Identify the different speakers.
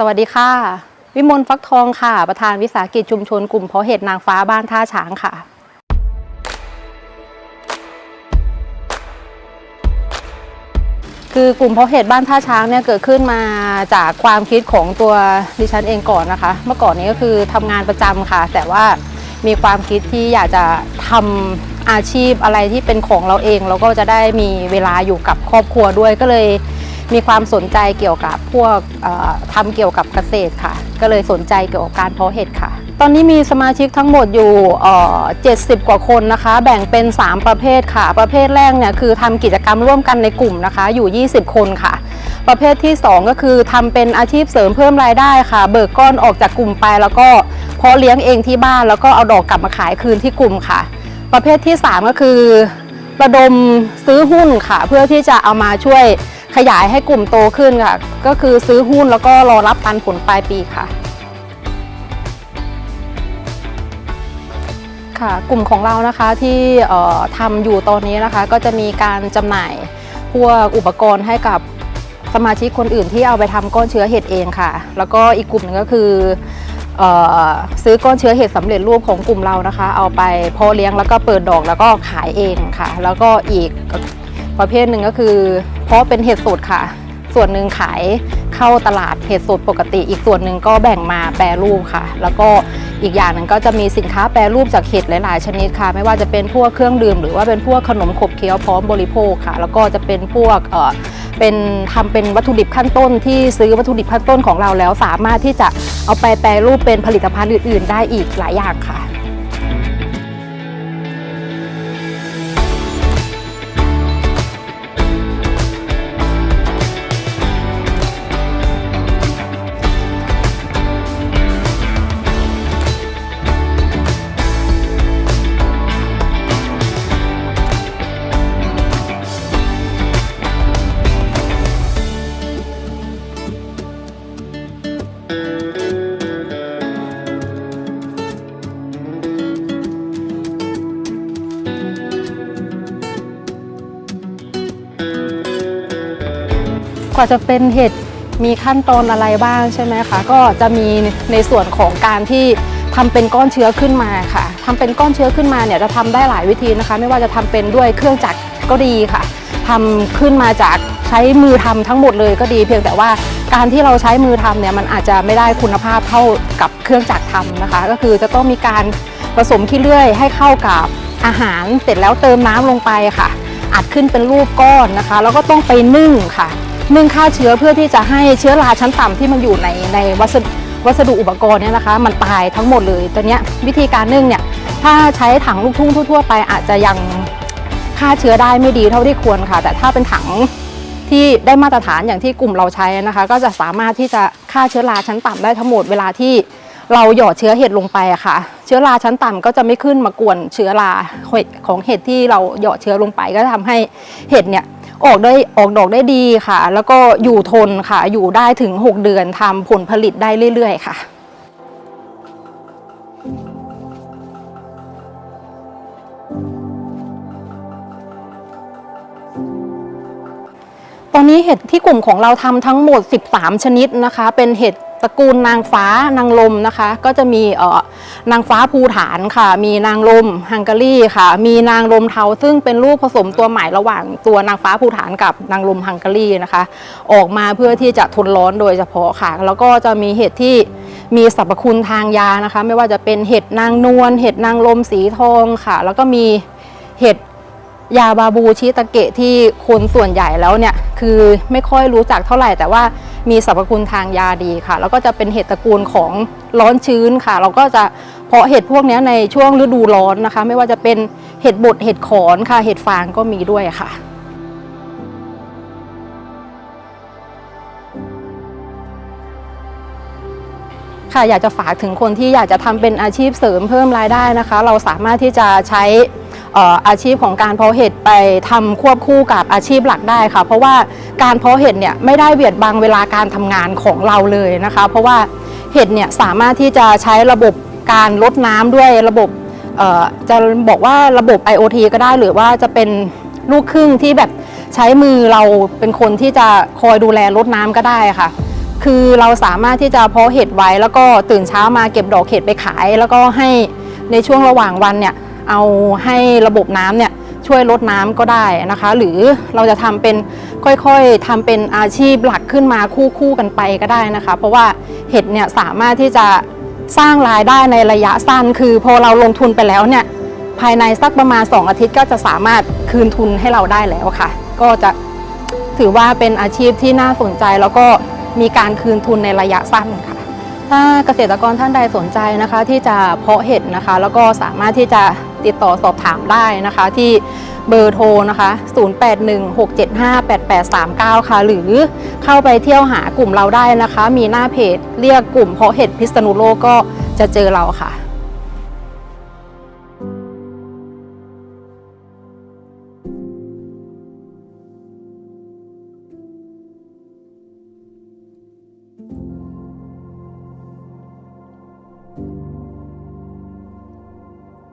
Speaker 1: สวัสดีค่ะ วิมลฟักทองค่ะ ประธานวิสาหกิจชุมชนกลุ่มเพาะเห็ดนางฟ้าบ้านท่าช้างค่ะ คือกลุ่มเพาะเห็ดบ้านท่าช้างเนี่ยเกิดขึ้นมาจากความคิดของตัวดิฉันเองก่อนนะคะ เมื่อก่อนนี้ก็คือทำงานประจำค่ะ แต่ว่ามีความคิดที่อยากจะทำอาชีพอะไรที่เป็นของเราเอง เราก็จะได้มีเวลาอยู่กับครอบครัวด้วยก็เลย มีความสนใจเกี่ยวกับพวกเอ่อทำเกี่ยวกับเกษตรค่ะ ก็เลยสนใจเกี่ยวกับการเพาะเห็ดค่ะ ตอนนี้มีสมาชิกทั้งหมดอยู่เอ่อ70กว่าคนนะคะ แบ่งเป็น 3 ประเภทค่ะ ประเภทแรกเนี่ยคือทำกิจกรรมร่วมกันในกลุ่มนะคะ อยู่ 20 คนค่ะ ประเภทที่ 2 ก็คือทำเป็นอาชีพเสริมเพิ่มรายได้ค่ะ เบิกก้อนออกจากกลุ่มไปแล้วก็เพาะเลี้ยงเองที่บ้านแล้วก็เอาดอกกลับมาขายคืนที่กลุ่มค่ะ ประเภทที่ 3 ก็คือระดมซื้อหุ้นค่ะ เพื่อที่จะเอามาช่วย ขยายให้กลุ่มโตขึ้นค่ะ ก็คือซื้อหุ้นแล้วก็รอรับปันผลปลายปีค่ะ ค่ะ กลุ่มของเรานะคะที่ทำอยู่ตอนนี้นะคะ ก็จะมีการจำหน่ายพวกอุปกรณ์ให้กับสมาชิกคนอื่นที่เอาไปทำก้อนเชื้อเห็ดเองค่ะ แล้วก็อีกกลุ่มหนึ่งก็คือออซื้อก้อนเชื้อเห็ดสำเร็จรูปของกลุ่มเรานะคะ เอาไปเพาะเลี้ยงแล้วก็เปิดดอกแล้วก็ขายเองค่ะ แล้วก็อีกประเภทหนึ่งก็คือ เพราะเป็นเห็ดสดค่ะ ส่วนหนึ่งขายเข้าตลาดเห็ดสดปกติ อีกส่วนหนึ่งก็แบ่งมาแปรรูปค่ะ แล้วก็อีกอย่างหนึ่งก็จะมีสินค้าแปรรูปจากเห็ดหลายๆ ชนิดค่ะ ไม่ว่าจะเป็นพวกเครื่องดื่ม หรือว่าเป็นพวกขนมขบเคี้ยวพร้อมบริโภคค่ะ แล้วก็จะเป็นพวกเอ่อเป็นทำเป็นวัตถุดิบขั้นต้นที่ซื้อวัตถุดิบขั้นต้นของเราแล้ว สามารถที่จะเอาไปแปรรูปเป็นผลิตภัณฑ์อื่น ๆ ได้อีกหลายอย่างค่ะ ว่าจะเป็นเห็ดมีขั้นตอนอะไรบ้างใช่ไหมคะก็จะมีในส่วนของการที่ทำเป็นก้อนเชื้อขึ้นมาค่ะทำเป็นก้อนเชื้อขึ้นมาเนี่ยจะทำได้หลายวิธีนะคะ ไม่ว่าจะทำเป็นด้วยเครื่องจักรก็ดีค่ะทำขึ้นมาจากใช้มือทำทั้งหมดเลยก็ดี เพียงแต่ว่าการที่เราใช้มือทำเนี่ยมันอาจจะไม่ได้คุณภาพเท่ากับเครื่องจักรทำนะคะ ก็คือจะต้องมีการผสมขี้เลื่อยให้เข้ากับอาหารเสร็จแล้วเติมน้ำลงไปค่ะ อัดขึ้นเป็นรูปก้อนนะคะ แล้วก็ต้องไปนึ่งค่ะ นึ่งฆ่าเชื้อเพื่อที่จะให้เชื้อราชั้นต่ำที่มันอยู่ในในวัสดุวัสดุอุปกรณ์เนี่ยนะคะ มันตายทั้งหมดเลยตัวนี้วิธีการนึ่งเนี่ยถ้าใช้ถังลูกทุ่งทั่วๆไปอาจจะยังฆ่าเชื้อได้ไม่ดีเท่าที่ควรค่ะ แต่ถ้าเป็นถังที่ได้มาตรฐานอย่างที่กลุ่มเราใช้นะคะ ก็จะสามารถที่จะฆ่าเชื้อราชั้นต่ำได้ทั้งหมดเวลาที่เราหยอดเชื้อเห็ดลงไปอะค่ะ เชื้อราชั้นต่ำก็จะไม่ขึ้นมากวนเชื้อราของเห็ดที่เราหยอดเชื้อลงไป ก็ทำให้เห็ดเนี่ย ออกได้ออกดอกได้ดีค่ะ แล้วก็อยู่ทนค่ะ อยู่ได้ถึง 6 เดือนทำผลผลิตได้เรื่อย ๆ ค่ะตอนนี้เห็ดที่กลุ่มของเราทำทั้งหมด 13 ชนิดนะคะ เป็นเห็ด ตระกูลนางฟ้านางลมนะคะ ก็จะมีเอ่อนางฟ้าภูฐานค่ะ มีนางลมฮังการีค่ะ มีนางลมเทาซึ่งเป็นลูกผสมตัวใหม่ระหว่างตัวนางฟ้าภูฐานกับนางลมฮังการีนะคะ ออกมาเพื่อที่จะทนร้อนโดยเฉพาะค่ะ แล้วก็จะมีเห็ดที่มีสรรพคุณทางยานะคะ ไม่ว่าจะเป็นเห็ดนางนวลเห็ดนางลมสีทองค่ะ แล้วก็มีเห็ด ยาบาบูชิตะเกะที่คนส่วนใหญ่แล้วเนี่ยคือไม่ค่อยรู้จักเท่าไหร่ แต่ว่ามีสรรพคุณทางยาดีค่ะ แล้วก็จะเป็นเห็ดตระกูลของร้อนชื้นค่ะ เราก็จะเพาะเห็ดพวกนี้ในช่วงฤดูร้อนนะคะ ไม่ว่าจะเป็นเห็ดบดเห็ดขอนค่ะ เห็ดฟางก็มีด้วยค่ะค่ะอยากจะฝากถึงคนที่อยากจะทำเป็นอาชีพเสริมเพิ่มรายได้นะคะ เราสามารถที่จะใช้ อาชีพของการเพาะเห็ดไปทำควบคู่กับอาชีพหลักได้ค่ะ เพราะว่าการเพาะเห็ดเนี่ยไม่ได้เบียดบังเวลาการทำงานของเราเลยนะคะ เพราะว่าเห็ดเนี่ยสามารถที่จะใช้ระบบการลดน้ำด้วยระบบจะบอกว่าระบบ IoT ก็ได้หรือว่าจะเป็นลูกครึ่งที่แบบใช้มือเราเป็นคนที่จะคอยดูแลลดน้ำก็ได้ค่ะ คือเราสามารถที่จะเพาะเห็ดไว้ แล้วก็ตื่นเช้ามาเก็บดอกเห็ดไปขาย แล้วก็ให้ในช่วงระหว่างวันเนี่ย เอาให้ระบบน้ำเนี่ยช่วยลดน้ำก็ได้นะคะ หรือเราจะทำเป็นค่อยๆทำเป็นอาชีพหลักขึ้นมาคู่ๆกันไปก็ได้นะคะ เพราะว่าเห็ดเนี่ยสามารถที่จะสร้างรายได้ในระยะสั้น คือพอเราลงทุนไปแล้วเนี่ยภายในสักประมาณ 2 อาทิตย์ก็จะสามารถคืนทุนให้เราได้แล้วค่ะ ก็จะถือว่าเป็นอาชีพที่น่าสนใจแล้วก็มีการคืนทุนในระยะสั้นค่ะ ถ้าเกษตรกรท่านใดสนใจนะคะ ที่จะเพาะเห็ดนะคะ แล้วก็สามารถที่จะ ติดต่อสอบถามได้นะคะ ที่เบอร์โทรนะคะ 0816758839 ค่ะ หรือเข้าไปเที่ยวหากลุ่มเราได้นะคะ มีหน้าเพจเรียกกลุ่มเพาะเห็ดพิษณุโลกก็จะเจอเราค่ะ